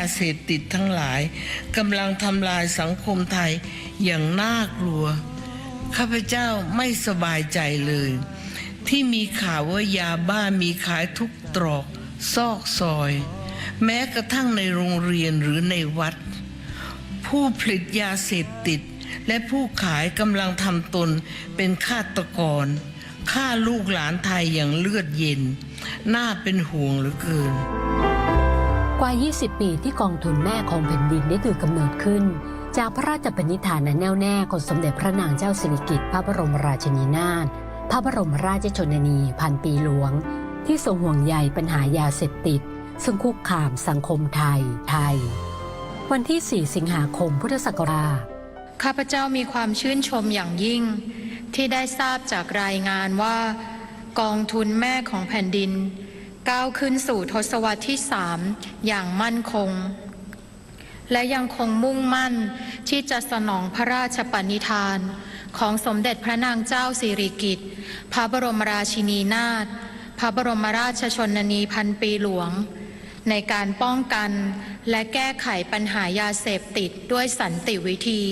ยาเสพติดทั้งหลายกำลังทำลายสังคมไทยอย่างน่ากลัว ข้าพเจ้าไม่สบายใจเลย ที่มีข่าวว่ายาบ้ามีขายทุกตรอกซอกซอย แม้กระทั่งในโรงเรียนหรือในวัด ผู้ผลิตยาเสพติด และผู้ขายกำลังทำตนเป็นฆาตกรฆ่าลูกหลานไทยอย่างเลือดเย็น น่าเป็นห่วงเหลือเกิน กว่า 20 ปีที่กองทุนแม่ของแผ่นดินได้ถือกำเนิดขึ้น จากพระราชปณิธานอันแน่วแน่ของสมเด็จพระนางเจ้าสิริกิติ์พระบรมราชินีนาถพระบรมราชชนนีพันปีหลวง ที่ทรงห่วงใยปัญหายาเสพติด ซึ่งคุกคามสังคมไทยไทย วันที่ 4 สิงหาคมพุทธศักราชข้าพเจ้ามีความชื่นชมอย่างยิ่ง ที่ได้ทราบจากรายงานว่า กองทุนแม่ของแผ่นดิน ก้าวขึ้นสู่ทศวรรษที่สามอย่างมั่นคง และยังคงมุ่งมั่นที่จะสนองพระราชปณิธาน ของสมเด็จพระนางเจ้าสิริกิติ์พระบรมราชินีนาถพระบรมราชชนนีพันปีหลวง ในการป้องกันและแก้ไขปัญหายาเสพติดด้วยสันติวิธี